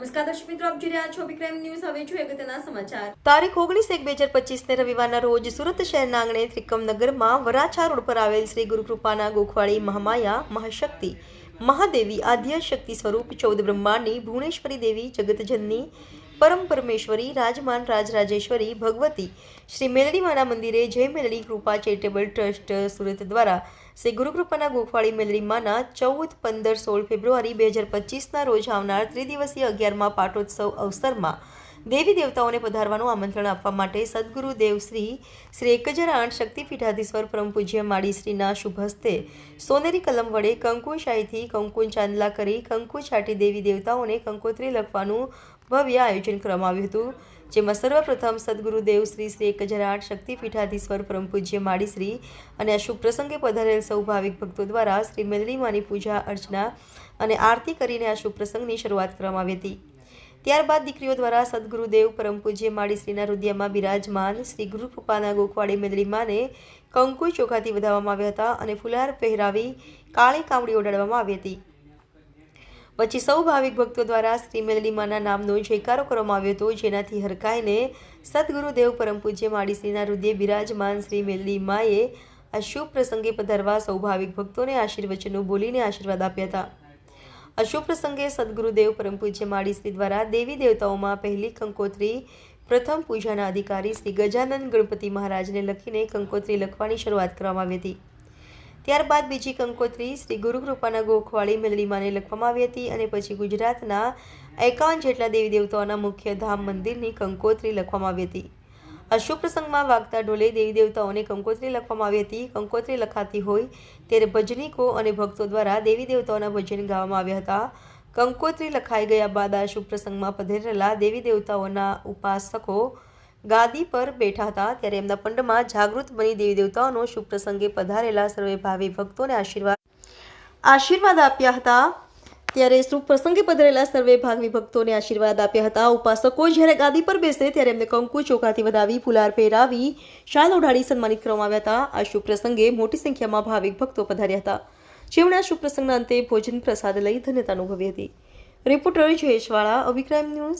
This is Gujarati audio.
નમસ્કાર દર્શક રોજ સુરત શહેરના આંગણે ત્રિકમનગરમાં વરાછા રોડ પર આવેલ શ્રી ગુરુકૃપાના ગોખવાળી મહામાયા મહાશક્તિ મહાદેવી આદ્ય શક્તિ સ્વરૂપ ચૌદ બ્રહ્માંડની ભુવનેશ્વરી દેવી જગતજનની પરમ પરમેશ્વરી, રાજમાન રાજરાજેશ્વરી, ભગવતી. શ્રી મેલડીમાના મંદિરે જય મેલડી કૃપા ચેરિટેબલ ટ્રસ્ટ સુરત દ્વારા શ્રી ગુરુકૃપાના ગોખવાળી મેલડીમાના ચૌદ, પંદર, સોળ ફેબ્રુઆરી બે હજાર પચીસના રોજ આવનાર ત્રિદિવસીય અગિયારમાં પાટોત્સવ અવસરમાં દેવી દેવતાઓને પધારવાનું આમંત્રણ આપવા માટે સદગુરુ દેવશ્રી શ્રી એક હજાર આઠ શક્તિપીઠાધીશ્વર પરમ પૂજ્ય માળીશ્રીના શુભ હસ્તે સોનેરી કલમ વડે કંકુ શાહીથી કંકુ ચાંદલા કરી કંકુ છાટી દેવી દેવતાઓને કંકોત્રી લખવાનું ભવ્ય આયોજન કરવામાં આવ્યું હતું, જેમાં સર્વપ્રથમ સદગુરુદેવ શ્રી શ્રી એક હજાર આઠ શક્તિપીઠાધીશ્વર પરમ પૂજ્ય માળીશ્રી અને આ શુભ પ્રસંગે પધારેલ સૌ ભાવિક ભક્તો દ્વારા શ્રી મેલડીમાની પૂજા અર્ચના અને આરતી કરીને આ શુભ પ્રસંગની શરૂઆત કરવામાં આવી હતી. ત્યારબાદ દીકરીઓ દ્વારા સદગુરુદેવ પરમ પૂજ્ય માળીશ્રીના હૃદયમાં બિરાજમાન શ્રી ગુરુ કૃપાના ગોકવાડી મેદડીમાને કંકુ ચોખાથી વધાવવામાં આવ્યા હતા અને ફુલાર પહેરાવી કાળી કામડી ઓઢાડવામાં આવી હતી. પછી સૌ ભાવિક ભક્તો દ્વારા શ્રી મેલડીમાના નામનો જયકારો કરવામાં આવ્યો હતો. જેનાથી હરખાઈને સદગુરુદેવ પરમ પૂજ્ય માડીશ્રીના હૃદય બિરાજમાન શ્રી મેલડીમાએ આ શુભ પ્રસંગે પધારવા સૌ ભાવિક ભક્તોને આશીર્વચનો બોલીને આશીર્વાદ આપ્યા હતા. આ શુભ પ્રસંગે સદગુરુદેવ પરમ પૂજ્ય માડીશ્રી દ્વારા દેવી દેવતાઓમાં પહેલી કંકોત્રી પ્રથમ પૂજાના અધિકારી શ્રી ગજાનંદ ગણપતિ મહારાજને લખીને કંકોત્રી લખવાની શરૂઆત કરવામાં આવી હતી. ત્યારબાદ બીજી કંકોત્રી શ્રી ગુરુકૃપાના ગોખવાળી મેલડીમાને લખવામાં આવી હતી અને પછી ગુજરાતના એકાવન જેટલા દેવી દેવતાઓના મુખ્ય ધામ મંદિરની કંકોત્રી લખવામાં આવી હતી. આ પ્રસંગમાં વાગતા ઢોલે દેવી દેવતાઓને કંકોત્રી લખવામાં આવી હતી. કંકોત્રી લખાતી હોય ત્યારે ભજનીકો અને ભક્તો દ્વારા દેવી દેવતાઓના ભજન ગાવામાં આવ્યા હતા. કંકોત્રી લખાઈ ગયા બાદ આ શુભ પ્રસંગમાં પધરેલા દેવી દેવતાઓના ઉપાસકો ગાદી પર બેઠા હતા ત્યારે એમના પંડમાં જાગૃત બની દેવી દેવતાઓનો શુભ પ્રસંગે પધારેલા સર્વે ભાવિ ભક્તોને આશીર્વાદ આશીર્વાદ આપ્યા હતા. ત્યારે શુભ પ્રસંગે પધરેલા સર્વે ભાગવી ભક્તોને આશીર્વાદ આપ્યા હતા. ઉપાસકો જ્યારે ગાદી પર બેસે ત્યારે એમને કંકુ ચોખાથી વધાવી ફુલાર પહેરાવી શાલ ઓઢાડી સન્માનિત કરવામાં આવ્યા હતા. આ શુભ પ્રસંગે મોટી સંખ્યામાં ભાવિક ભક્તો પધાર્યા હતા. જેમણે આ શુભ પ્રસંગના અંતે ભોજન પ્રસાદ લઈ ધન્યતા અનુભવી હતી. Reporter જયેશવાળા અભિક્રાઇમ news